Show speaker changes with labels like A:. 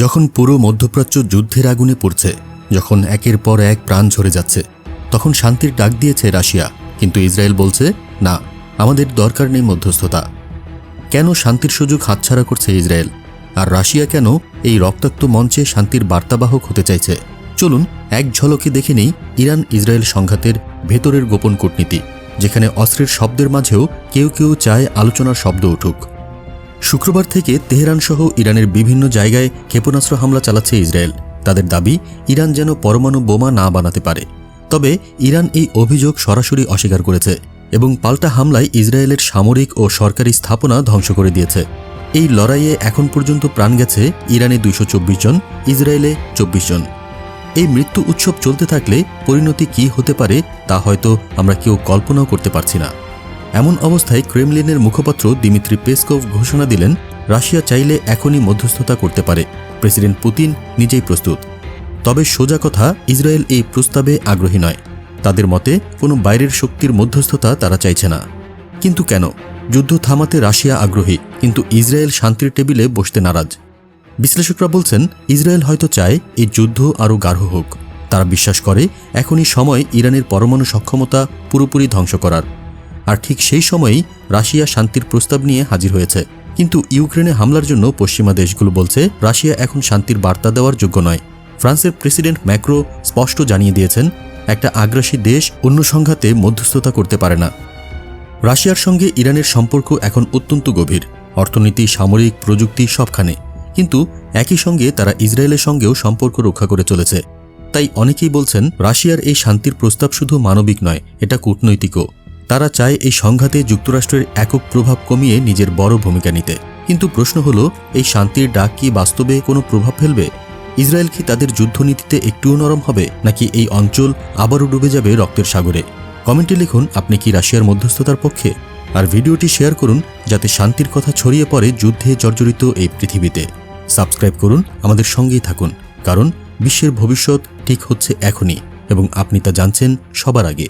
A: যখন পুরো মধ্যপ্রাচ্য যুদ্ধের আগুনে পড়ছে, যখন একের পর এক প্রাণ ঝরে যাচ্ছে, তখন শান্তির ডাক দিয়েছে রাশিয়া, কিন্তু ইসরায়েল বলছে, না, আমাদের দরকার নেই মধ্যস্থতা। কেন শান্তির সুযোগ হাতছাড়া করছে ইসরায়েল? আর রাশিয়া কেন এই রক্তাক্ত মঞ্চে শান্তির বার্তাবাহক হতে চাইছে? চলুন এক ঝলকে দেখে নেই ইরান ইসরায়েল সংঘাতের ভেতরের গোপন কূটনীতি, যেখানে অস্ত্রের শব্দের মাঝেও কেউ কেউ চায় আলোচনার শব্দ উঠুক। শুক্রবার থেকে তেহরান সহ ইরানের বিভিন্ন জায়গায় ক্ষেপণাস্ত্র হামলা চালাচ্ছে ইসরায়েল। তাদের দাবি, ইরান যেন পরমাণু বোমা না বানাতে পারে। তবে ইরান এই অভিযোগ সরাসরি অস্বীকার করেছে এবং পাল্টা হামলায় ইসরায়েলের সামরিক ও সরকারি স্থাপনা ধ্বংস করে দিয়েছে। এই লড়াইয়ে এখন পর্যন্ত প্রাণ গেছে ইরানে দুইশো চব্বিশ জন, ইসরায়েলে চব্বিশ জন। এই মৃত্যু উৎসব চলতে থাকলে পরিণতি কি হতে পারে তা হয়তো আমরা কেউ কল্পনাও করতে পারছি না। এমন অবস্থায় ক্রেমলিনের মুখপাত্র দিমিত্রি পেসকভ ঘোষণা দিলেন, রাশিয়া চাইলে এখনই মধ্যস্থতা করতে পারে। প্রেসিডেন্ট পুতিন নিজেই প্রস্তুত। তবে সোজা কথা, ইসরায়েল এই প্রস্তাবে আগ্রহী নয়। তাদের মতে, কোনো বাইরের শক্তির মধ্যস্থতা তারা চাইছে না। কিন্তু কেন? যুদ্ধ থামাতে রাশিয়া আগ্রহী, কিন্তু ইসরায়েল শান্তির টেবিলে বসতে নারাজ। বিশ্লেষকরা বলছেন, ইসরায়েল হয়তো চায় এই যুদ্ধ আরও গাঢ় হোক। তারা বিশ্বাস করে, এখনই সময় ইরানের পরমাণু সক্ষমতা পুরোপুরি ধ্বংস করার। আর ঠিক সেই সময়েই রাশিয়া শান্তির প্রস্তাব নিয়ে হাজির হয়েছে। কিন্তু ইউক্রেনে হামলার জন্য পশ্চিমা দেশগুলো বলছে, রাশিয়া এখন শান্তির বার্তা দেওয়ার যোগ্য নয়। ফ্রান্সের প্রেসিডেন্ট ম্যাক্রো স্পষ্ট জানিয়ে দিয়েছেন, একটা আগ্রাসী দেশ অন্য সংঘাতে মধ্যস্থতা করতে পারে না। রাশিয়ার সঙ্গে ইরানের সম্পর্ক এখন অত্যন্ত গভীর। অর্থনীতি, সামরিক প্রযুক্তি সবখানে। কিন্তু একই সঙ্গে তারা ইসরায়েলের সঙ্গেও সম্পর্ক রক্ষা করে চলেছে। তাই অনেকেই বলছেন, রাশিয়ার এই শান্তির প্রস্তাব শুধু মানবিক নয়, এটা কূটনৈতিকও। তারা চায় এই সংঘাতে যুক্তরাষ্ট্রের একক প্রভাব কমিয়ে নিজের বড় ভূমিকা নিতে। কিন্তু প্রশ্ন হলো, এই শান্তির ডাক কি বাস্তবে কোনো প্রভাব ফেলবে? ইসরায়েল কি তাদের যুদ্ধনীতিতে একটুও নরম হবে, নাকি এই অঞ্চল আবারও ডুবে যাবে রক্তের সাগরে? কমেন্টে লিখুন, আপনি কি রাশিয়ার মধ্যস্থতার পক্ষে? আর ভিডিওটি শেয়ার করুন, যাতে শান্তির কথা ছড়িয়ে পড়ে যুদ্ধে জর্জরিত এই পৃথিবীতে। সাবস্ক্রাইব করুন, আমাদের সঙ্গেই থাকুন, কারণ বিশ্বের ভবিষ্যৎ ঠিক হচ্ছে এখনই, এবং আপনি তা জানছেন সবার আগে।